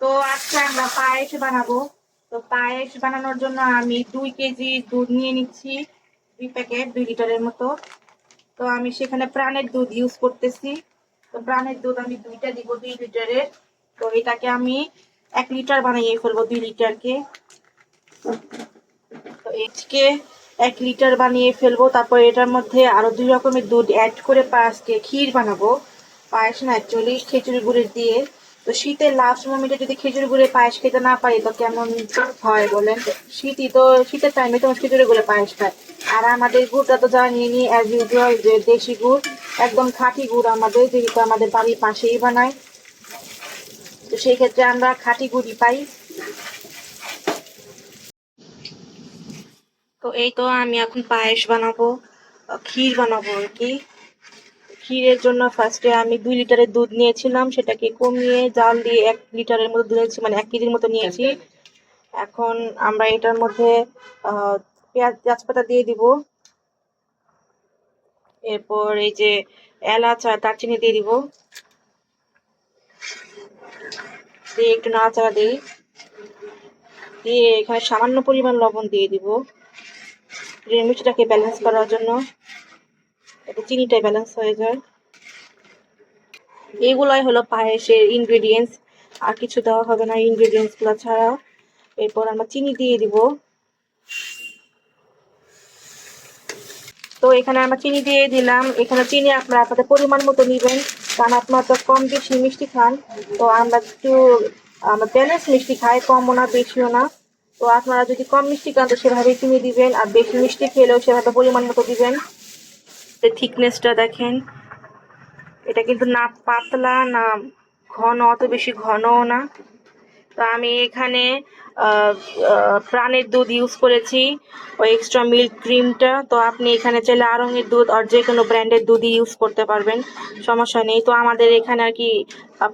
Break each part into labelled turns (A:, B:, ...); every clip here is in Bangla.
A: তো আজকে আমরা পায়েস বানাবো। তো পায়েস বানানোর জন্য আমি দুই কেজি দুধ নিয়ে নিচ্ছি, দুই প্যাকেট, দুই লিটারের মতো। তো আমি সেখানে প্রাণের দুধ ইউজ করতেছি। তো প্রাণের দুধ আমি দুইটা দিব, দুই লিটারের। তো এটাকে আমি এক লিটার বানিয়ে ফেলব, দুই লিটারকে। তো এটাকে এক লিটার বানিয়ে ফেলব, তারপর এটার মধ্যে আরও দুই রকমের দুধ অ্যাড করে পায়েসকে ক্ষীর বানাবো। পায়েস না অ্যাকচুয়ালি খেজুরি গুড়ের দিয়ে। তো শীতের লাস্ট মোমেন্টে যদি খেজুরি গুড়ের পায়েস খেতে না পারি, তো কেমন হয় বলেন? শীতই তো, শীতের টাইমে তো খেজুরি গুড়ের পায়েস খায়। আর আমাদের গুড়টা তো জানিয়ে নি অ্যাজ ইউজুয়াল যে দেশি গুড়, একদম খাঁটি গুড় আমাদের, যেহেতু আমাদের বাড়ির পাশেই বানায়। তো সেই ক্ষেত্রে আমরা খাঁটি গুড়ই পাই। তো এই তো আমি এখন পায়েস বানাবো ক্ষীর বানাবো আর কি। ক্ষীরের জন্য ফার্স্টে আমি দুই লিটারের দুধ নিয়েছিলাম, সেটাকে কমিয়ে জাল দিয়ে এক লিটারের মতো দুধ নিয়েছি মানে এক কেজির মতো নিয়েছি। এখন আমরা এটার মধ্যে পেঁয়াজ, তেজপাতা দিয়ে দিব। এরপর এই যে এলাচ আর দারচিনি দিয়ে দিব। দিয়ে একটু নাড়াচাড়া দিই। দিয়ে এখানে সামান্য পরিমাণ লবণ দিয়ে দিব। মিষ্টিটাকে ব্যালেন্স করার জন্য। এতে চিনিটা ব্যালেন্স হয়ে যায়। এগুলাই হলো পায়েসের ইনগ্রিডিয়েন্টস আর কিছু দেওয়া হবে না ইনগ্রেডিয়েন্টসগুলো ছাড়া এরপর আমরা চিনি দিয়ে দিব। তো এখানে আমরা চিনি দিয়ে দিলাম। এখানে চিনি আপনারা আপনাদের পরিমাণ মতো নেবেন। কারণ আপনারা তো কম বেশি মিষ্টি খান। তো আমরা একটু, আমরা ব্যালেন্স মিষ্টি খাই, কমও না, বেশিও না। তো আপনারা যদি কম মিষ্টি খান, তো সেভাবে চিনি দিবেন। আর বেশি মিষ্টি খেলেও সেভাবে পরিমাণ মতো দিবেন। থিকনেসটা দেখেন। এটা কিন্তু না পাতলা, না ঘন, অত বেশি ঘনও না। তো আমি এখানে প্রাণের দুধ ইউজ করেছি, ওই এক্সট্রা মিল্ক ক্রিমটা তো আপনি এখানে চাইলে আরঙের দুধ আর যে কোনো ব্র্যান্ডের দুধই ইউজ করতে পারবেন, সমস্যা নেই। তো আমাদের এখানে আর কি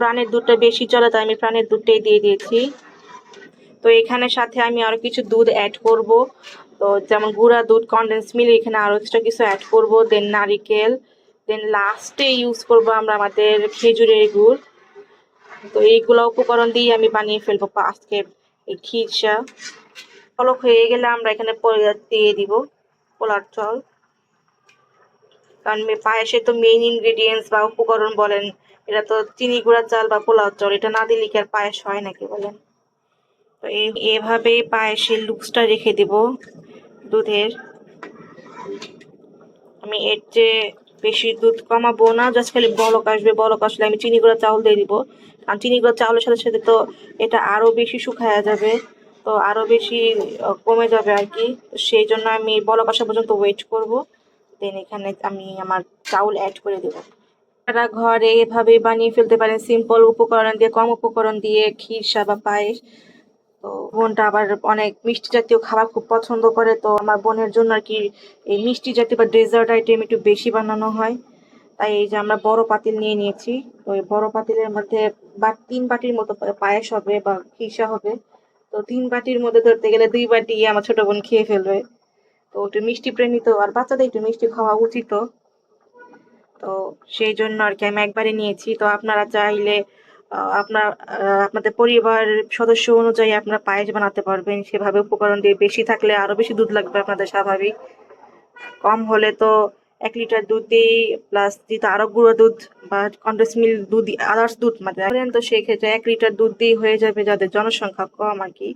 A: প্রাণের দুধটা বেশি চলে, তাই আমি প্রাণের দুধটাই দিয়ে দিয়েছি। তো এখানে সাথে আমি আরও কিছু দুধ অ্যাড করব। তো যেমন গুঁড়া দুধ কনডেন্স মিল এখানে আরও এক্সট্রা কিছু অ্যাড করব। দেন নারিকেল দেন লাস্টে ইউজ করব আমরা আমাদের খেজুরের গুড়। তো এইগুলো উপকরণ দিয়ে আমি বানিয়ে ফেলব আজকের এই খিরসা। পলক হয়ে গেলে আমরা এখানে দিয়ে দিব, পোলার চল। কারণ পায়েসে তো মেইন ইনগ্রিডিয়েন্টস বা উপকরণ বলেন, এটা তো চিনি গুঁড়া চাল বা পোলাও চল, এটা না দিলে কি আর পায়েস হয় নাকি বলেন? তো এভাবেই পায়েসের লুকসটা রেখে দেব দুধের। আমি এর চেয়ে বেশি দুধ কমাবো না জাস্ট খালি বলক আসবে, বলক আসলে আমি চিনি গুঁড়া চাউল দিয়ে দিব। কারণ চিনি গুঁড়া চাউলের সাথে সাথে তো এটা আরও বেশি শুকায়া যাবে, তো আরও বেশি কমে যাবে আর কি। সেই জন্য আমি বলক আসা পর্যন্ত ওয়েট করব দেন এখানে আমি আমার চাউল অ্যাড করে দেবো। আপনারা ঘরে এভাবে বানিয়ে ফেলতে পারেন সিম্পল উপকরণ দিয়ে, কম উপকরণ দিয়ে ক্ষীরসা বা পায়েস তো বোনটা আবার অনেক মিষ্টি জাতীয় খাবার খুব পছন্দ করে, তো আমার বোনের জন্য আর কি এই মিষ্টি জাতীয় বা ডেজার্ট আইটেম একটু বেশি বানানো হয়। তাই এই যে আমরা বড় পাতিল নিয়ে নিয়েছি, তো এই বড় পাতিলের মধ্যে বা তিন বাটির মতো পায়েস হবে বা খিসা হবে। তো তিন বাটির মধ্যে ধরতে গেলে দুই বাটি আমার ছোট বোন খেয়ে ফেলবে। তো একটু মিষ্টি প্রেমী তো আর বাচ্চাদের একটু মিষ্টি খাওয়া উচিত। তো সেই জন্য আর কি আমি একবারে নিয়েছি। তো আপনারা চাইলে আপনার আপনাদের পরিবার সদস্য অনুযায়ী আপনারা পায়েস বানাতে পারবেন। সেভাবে উপকরণ দিয়ে বেশি থাকলে আরও বেশি দুধ লাগবে আপনাদের স্বাভাবিক। কম হলে তো এক লিটার দুধ দিই প্লাস যেহেতু আরও গুঁড়ো দুধ বা কন্ডেন্স মিল দুধ আদার্স দুধ মানে তো সেই ক্ষেত্রে এক লিটার দুধ দিয়ে হয়ে যাবে যাদের জনসংখ্যা কম আর কি।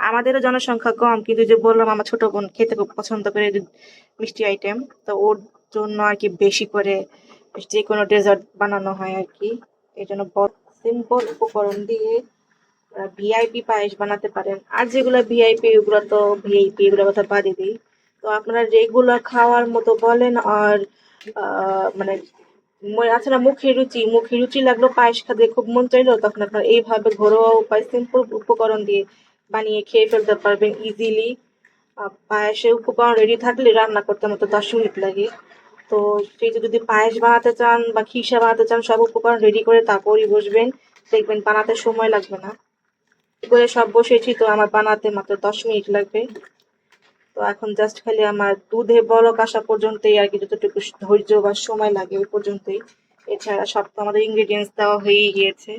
A: আমাদেরও জনসংখ্যা কম, কিন্তু যে বললাম আমার ছোট বোন খেতে খুব পছন্দ করে মিষ্টি আইটেম তো ওর জন্য আর কি বেশি করে যে কোনো ডেজার্ট বানানো হয় আর কি। এই জন্য সিম্পল উপকরণ দিয়ে ভিআইপি পায়েস বানাতে পারেন। আর যেগুলো ভিআইপি ওগুলো তো ভিআইপি এগুলো কথা বাদে দিই। তো আপনারা রেগুলার খাওয়ার মতো বলেন আর মানে আছে না মুখে রুচি মুখে রুচি লাগল পায়েস খেতে খুব মন চাইলো, তখন আপনারা এইভাবে ঘরোয়া উপায় সিম্পল উপকরণ দিয়ে বানিয়ে খেয়ে ফেলতে পারবেন ইজিলি পায়েসের উপকরণ রেডি থাকলে রান্না করতে মতো দশ মিনিট লাগে। তো সেই যে যদি পায়েস বানাতে চান বা খিসা বানাতে চান, সব উপকরণ রেডি করে তারপরই বসবেন। দেখবেন বানাতে সময় লাগবে না। করে সব বসেছি তো আমার বানাতে মাত্র দশ মিনিট লাগবে। তো এখন জাস্ট খালি আমার দুধে বলক আসা পর্যন্তই আর কি, যতটুকু ধৈর্য বা সময় লাগে ওই পর্যন্তই। এছাড়া সব তো আমাদের ইনগ্রিডিয়েন্টস দেওয়া হয়েই গিয়েছে।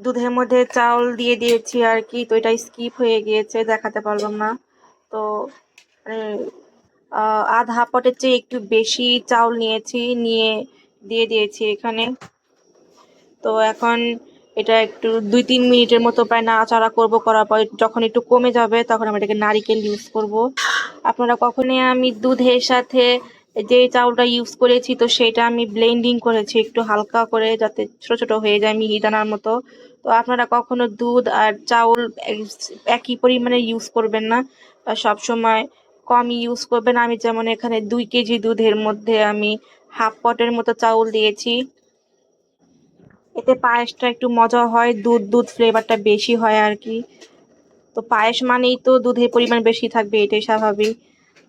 A: দুধের মধ্যে চাউল দিয়ে দিয়েছি আর কি, তো এটা স্কিপ হয়ে গিয়েছে, দেখাতে পারলাম না। তো মানে আধা পটের চেয়ে একটু বেশি চাউল নিয়েছি, নিয়ে দিয়ে দিয়েছি এখানে। তো এখন এটা একটু দুই তিন মিনিটের মতো প্রায় নাড়াচাড়া করব, করার পর যখন একটু কমে যাবে তখন আমি এটাকে নারিকেল ইউজ করব। আপনারা কখনই আমি দুধের সাথে যে চাউলটা ইউজ করেছি তো সেটা আমি ব্লেন্ডিং করেছি একটু হালকা করে যাতে ছোট ছোট হয়ে যায় মিহিদানার মতো। তো আপনারা কখনো দুধ আর চাউল একই পরিমাণে ইউজ করবেন না। সব সময় কম ইউজ করবেন। আমি যেমন এখানে দুই কেজি দুধের মধ্যে আমি হাফ পটের মতো চাউল দিয়েছি। এতে পায়েসটা একটু মজা হয়, দুধ দুধ ফ্লেভারটা বেশি হয় আর কি তো পায়েস মানেই তো দুধের পরিমাণ বেশি থাকবে, এটাই স্বাভাবিক।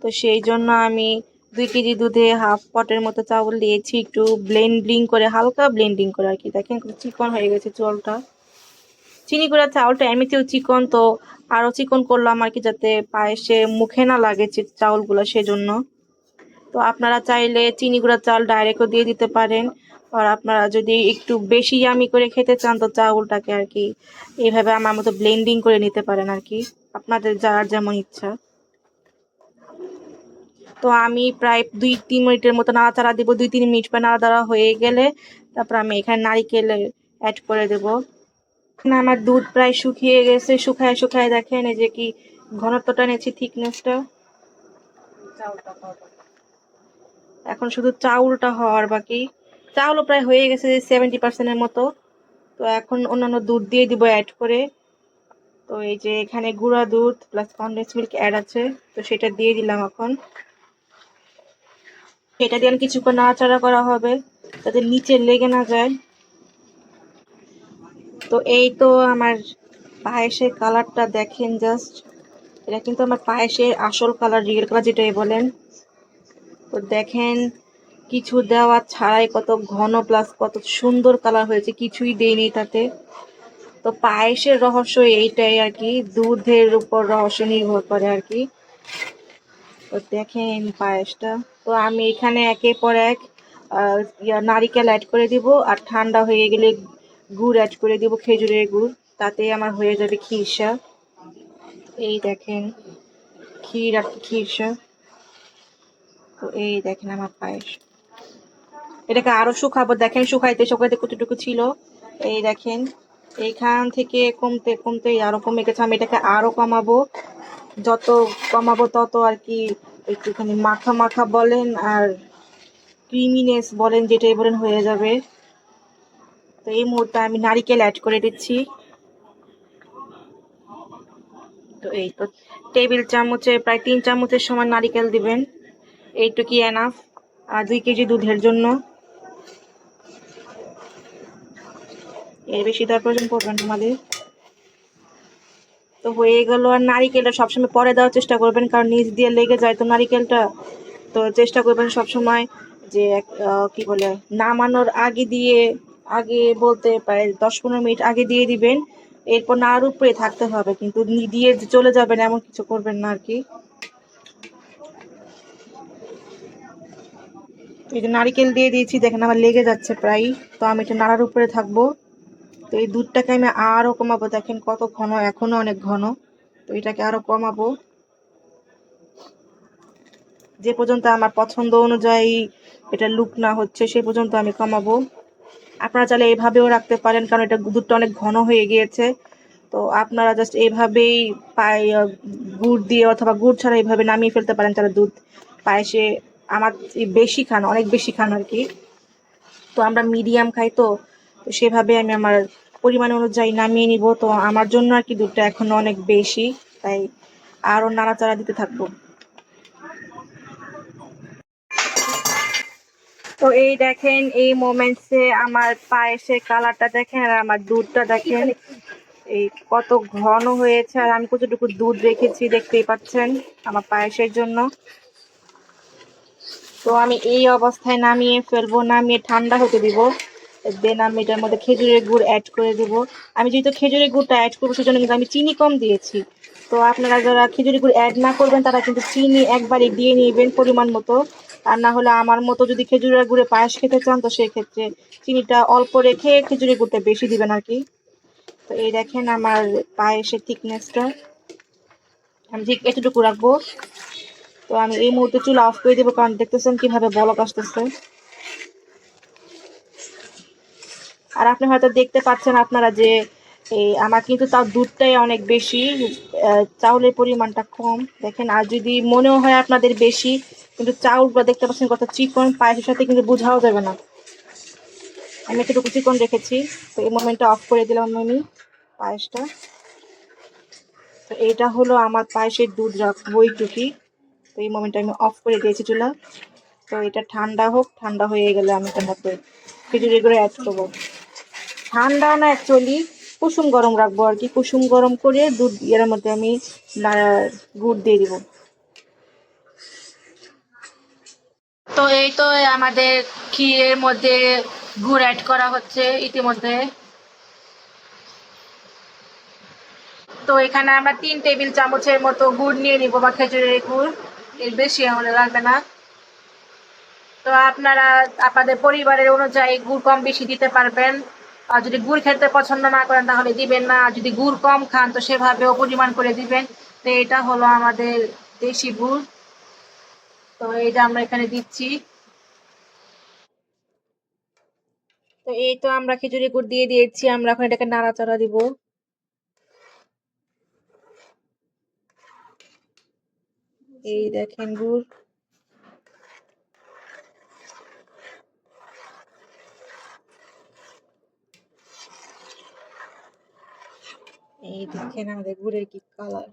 A: তো সেই জন্য আমি দুই কেজি দুধে হাফ পটের মতো চাউল দিয়েছি, একটু ব্লেন্ডিং করে, হালকা ব্লেন্ডিং করে আর কি দেখেন, চিকন হয়ে গেছে চাউলটা। চিনি গুঁড়া চাউলটা এমনিতেও চিকন, তো আরও চিকন করলাম আর কি যাতে পায়েসে মুখে না লাগে চাউলগুলো সেজন্য। তো আপনারা চাইলে চিনি গুঁড়া চাল ডাইরেক্টও দিয়ে দিতে পারেন। আর আপনারা যদি একটু বেশি ইয়ামি করে খেতে চান, তো চাউলটাকে আর কি এইভাবে আমার মতো ব্লেন্ডিং করে নিতে পারেন আর কি। আপনাদের যার যেমন ইচ্ছা। তো আমি প্রায় দুই, তিন মিনিটের মতো নাড়াচাড়া দেবো। দুই, তিন মিনিট পর নাড়াচাড়া হয়ে গেলে তারপর আমি এখানে নারিকেল অ্যাড করে দেব। না আমার দুধ প্রায় শুকিয়ে গেছে, শুকায় শুকায় দেখেন এই যে কি ঘনত্বটা নিয়েছি থিকনেসটা এখন শুধু চাউলটা হওয়ার বাকি। চাউলও প্রায় হয়ে গেছে যে সেভেন্টি পার্সেন্টের মতো। তো এখন অন্যান্য দুধ দিয়ে দিব অ্যাড করে। তো এই যে এখানে গুঁড়া দুধ প্লাস কনডেন্স মিল্ক অ্যাড আছে। তো সেটা দিয়ে দিলাম এখন। সেটা দিয়ে কিছুক্ষণ নাড়াচাড়া করা হবে, যাতে নিচে লেগে না যায়। তো এই তো আমার পায়েসের কালারটা দেখেন জাস্ট এটা কিন্তু আমার পায়েসের আসল কালার রিয়েল কালার যেটাই বলেন। তো দেখেন, কিছু দেওয়া ছাড়াই কত ঘন প্লাস কত সুন্দর কালার হয়েছে, কিছুই দেয়নি তাতে। তো পায়েসের রহস্য এইটাই আর কি, দুধের উপর রহস্য নির্ভর করে আর কি। তো দেখেন পায়েসটা। তো আমি এখানে একের পর এক নারিকেল অ্যাড করে দিব, আর ঠান্ডা হয়ে গেলে গুড় অ্যাড করে দিব খেজুরের গুড়, তাতে আমার হয়ে যাবে খিরসা এই দেখেন, ক্ষীর আর খিরসা তো এই দেখেন আমার পায়েস। এটাকে আরও শুকাবো, দেখেন শুকাইতে শুকাইতে কতটুকু ছিল। এই দেখেন, এইখান থেকে কমতে কমতে আরও কমে গেছে, আমি এটাকে আরও কমাবো। যত কমাবো তত আর কি একটুখানি মাখা মাখা বলেন আর ক্রিমিনেস বলেন যেটাই বলেন হয়ে যাবে। তো এই মুহূর্তে আমি নারিকেল অ্যাড করে দিচ্ছি। তো এই তো টেবিল চামচে, প্রায় তিন চামচের সমান নারিকেল দিবেন। এইটুকি এনাফ আর দুই কেজি দুধের জন্য। এর বেশি দেওয়ার প্রয়োজন পড়বে না তো হয়ে গেল, আর নারিকেলটা সবসময় পরে দেওয়ার চেষ্টা করবেন, কারণ নিচ দিয়ে লেগে যায় তো নারিকেলটা। তো চেষ্টা করবেন সবসময় যে কি বলে, নামানোর আগে দিয়ে আগে বলতে প্রায় দশ পনেরো মিনিট আগে দিয়ে দিবেন। এরপর নাড়ার উপরে থাকতে হবে, কিন্তু দিয়ে চলে যাবেন, এমন কিছু করবেন না আর কি এই যে নারিকেল দিয়ে দিয়েছি, দেখেন আমার লেগে যাচ্ছে প্রায়। তো আমি এটা নাড়ার উপরে থাকব। তো এই দুধটাকে আমি আরও কমাবো, দেখেন কত ঘন, এখনও অনেক ঘন। তো এটাকে আরও কমাবো। যে পর্যন্ত আমার পছন্দ অনুযায়ী এটা লুক না হচ্ছে, সে পর্যন্ত আমি কমাবো। আপনারা চাইলে এইভাবেও রাখতে পারেন, কারণ এটা দুধটা অনেক ঘন হয়ে গিয়েছে। তো আপনারা জাস্ট এইভাবেই পায়ে গুড় দিয়ে অথবা গুড় ছাড়া এইভাবে নামিয়ে ফেলতে পারেন তাহলে দুধ পায়েসে আমার বেশি খান, অনেক বেশি খান আর কি। তো আমরা মিডিয়াম খাই তো তো সেভাবে আমি আমার পরিমাণ অনুযায়ী নামিয়ে নিব। তো আমার জন্য আর কি দুধটা এখনও অনেক বেশি, তাই আরও নাড়াচাড়া দিতে থাকব। তো এই দেখেন, এই মোমেন্টসে আমার পায়েসের কালারটা দেখেন আর আমার দুধটা দেখেন। এই কত ঘন হয়েছে আর আমি কতটুকু দুধ রেখেছি দেখতেই পাচ্ছেন আমার পায়েসের জন্য। তো আমি এই অবস্থায় নামিয়ে ফেলব, নামিয়ে ঠান্ডা হতে দিব। দেন আমি এটার মধ্যে খেজুরের গুড় অ্যাড করে দেব। আমি যেহেতু খেজুরের গুড়টা অ্যাড করব, সেজন্য কিন্তু আমি চিনি কম দিয়েছি। তো আপনারা যারা খেজুরের গুড় অ্যাড না করবেন, তারা কিন্তু চিনি একবারে দিয়ে নেবেন পরিমাণ মতো। আর না হলে আমার মতো যদি খেজুরের গুড়ে পায়েস খেতে চান, তো সেক্ষেত্রে চিনিটা অল্প রেখে খেজুরের গুড়টা বেশি দিবেন আর কি। তো এই দেখেন আমার পায়েসের থিকনেসটা আমি ঠিক এতটুকু রাখব। তো আমি এই মুহূর্তে চুলা অফ করে দেবো, কারণ দেখতেছেন কীভাবে বলক আসতেছে। আর আপনি হয়তো দেখতে পাচ্ছেন আপনারা যে এই আমার কিন্তু তাও দুধটাই অনেক বেশি চাউলের পরিমাণটা কম। দেখেন, আর যদি মনেও হয় আপনাদের বেশি কিন্তু চাউলগুলো দেখতে পাচ্ছেন কত চিকন, পায়েসের সাথে কিন্তু বোঝাও যাবে না। আমি এতটুকু চিকন রেখেছি, তো এই মোমেন্টটা অফ করে দিলাম আমি পায়েসটা। তো এইটা হলো আমার পায়েসের দুধ রাখব এইটুকি তো এই মোমেন্টটা আমি অফ করে দিয়েছি চুলা। তো এটা ঠান্ডা হোক, ঠান্ডা হয়ে গেলে আমি এটার মধ্যে খিচুড়ি করে অ্যাড করব। ঠান্ডা না অ্যাকচুয়ালি কুসুম গরম রাখব আর কি। কুসুম গরম করে দুধ এর মধ্যে আমি গুড় দিয়ে দিব। তো এই তো আমাদের ক্ষীরের মধ্যে গুড় অ্যাড করা হচ্ছে ইতিমধ্যে। তো এখানে আমরা তিন টেবিল চামচের মতো গুড় নিয়ে নিবো বা খেজুরের গুড়। এর বেশি আমাদের লাগবে না। তো আপনারা, আপনাদের পরিবারের অনুযায়ী গুড় কম বেশি দিতে পারবেন। আর যদি গুড় খেতে পছন্দ না করেন তাহলে দিবেন না। আর যদি গুড় কম খান তো সেভাবেও পরিমাণ করে দিবেন। তো এটা হলো আমাদের দেশি গুড়। তো এইটা আমরা এখানে দিচ্ছি। তো এই তো আমরা খিচুড়ি গুড় দিয়ে দিয়েছি, আমরা এখন এটাকে নাড়াচাড়া দিব। এই দেখেন গুড়। এই দেখেন আমাদের গুড়ের কি কালার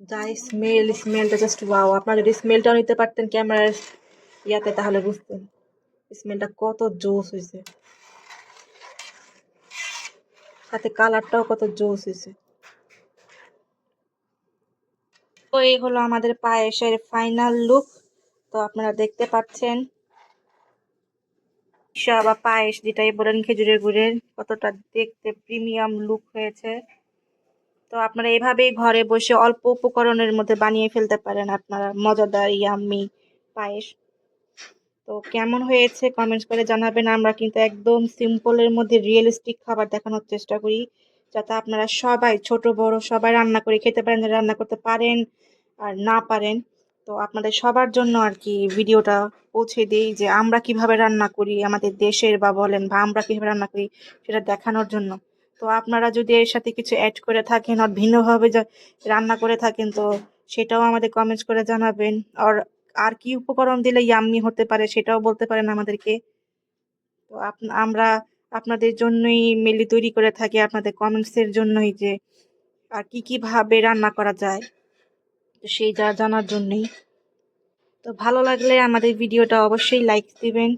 A: যা স্মেল স্মেলটা জাস্ট ওয়াও আপনারা যদি স্মেলটাও নিতে পারতেন ক্যামেরার ইয়াতে, তাহলে বুঝতেন স্মেলটা কত জোস হয়েছে সাথে কালারটাও কত জোস হয়েছে তো এই হলো আমাদের পায়েসের ফাইনাল লুক তো আপনারা দেখতে পাচ্ছেন। সব পায়েস যেটাই বলেন খেজুরের গুড়ের, কতটা দেখতে প্রিমিয়াম লুক হয়েছে। তো আপনারা এভাবেই ঘরে বসে অল্প উপকরণের মধ্যে বানিয়ে ফেলতে পারেন আপনারা। মজাদার ইয়াম্মি পায়েস। তো কেমন হয়েছে কমেন্টস করে জানাবেন। আমরা কিন্তু একদম সিম্পলের মধ্যে রিয়েলিস্টিক খাবার দেখানোর চেষ্টা করি, যাতে আপনারা সবাই, ছোট, বড়, সবাই রান্না করে খেতে পারেন, রান্না করতে পারেন আর না পারেন। তো আপনাদের সবার জন্য আর কি ভিডিওটা পৌঁছে দিই যে আমরা কীভাবে রান্না করি আমাদের দেশের বা বলেন বা আমরা কীভাবে রান্না করি সেটা দেখানোর জন্য। তো আপনারা যদি এর সাথে কিছু অ্যাড করে থাকেন আর ভিন্নভাবে রান্না করে থাকেন, তো সেটাও আমাদের কমেন্টস করে জানাবেন। আর আর কি উপকরণ দিলে ইয়াম্মি হতে পারে সেটাও বলতে পারেন আমাদেরকে। তো আমরা আপনাদের জন্যই মেলি তৈরি করে থাকি, আপনাদের কমেন্টসের জন্যই যে, আর কি কি ভাবে রান্না করা যায়, তো সেই যা জানার জন্যই। তো ভালো লাগলে আমাদের ভিডিওটা অবশ্যই লাইক দিবেন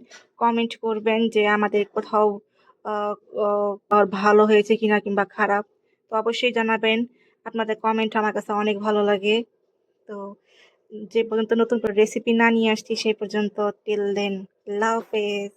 A: কমেন্ট করবেন যে আমাদের কোথাও ভালো হয়েছে কিনা কিংবা খারাপ, তো অবশ্যই জানাবেন। আপনাদের কমেন্ট আমার কাছে অনেক ভালো লাগে। তো যে পর্যন্ত নতুন করে রেসিপি না নিয়ে আসছি, সেই পর্যন্ত টিল দেন লাভ হাফেজ।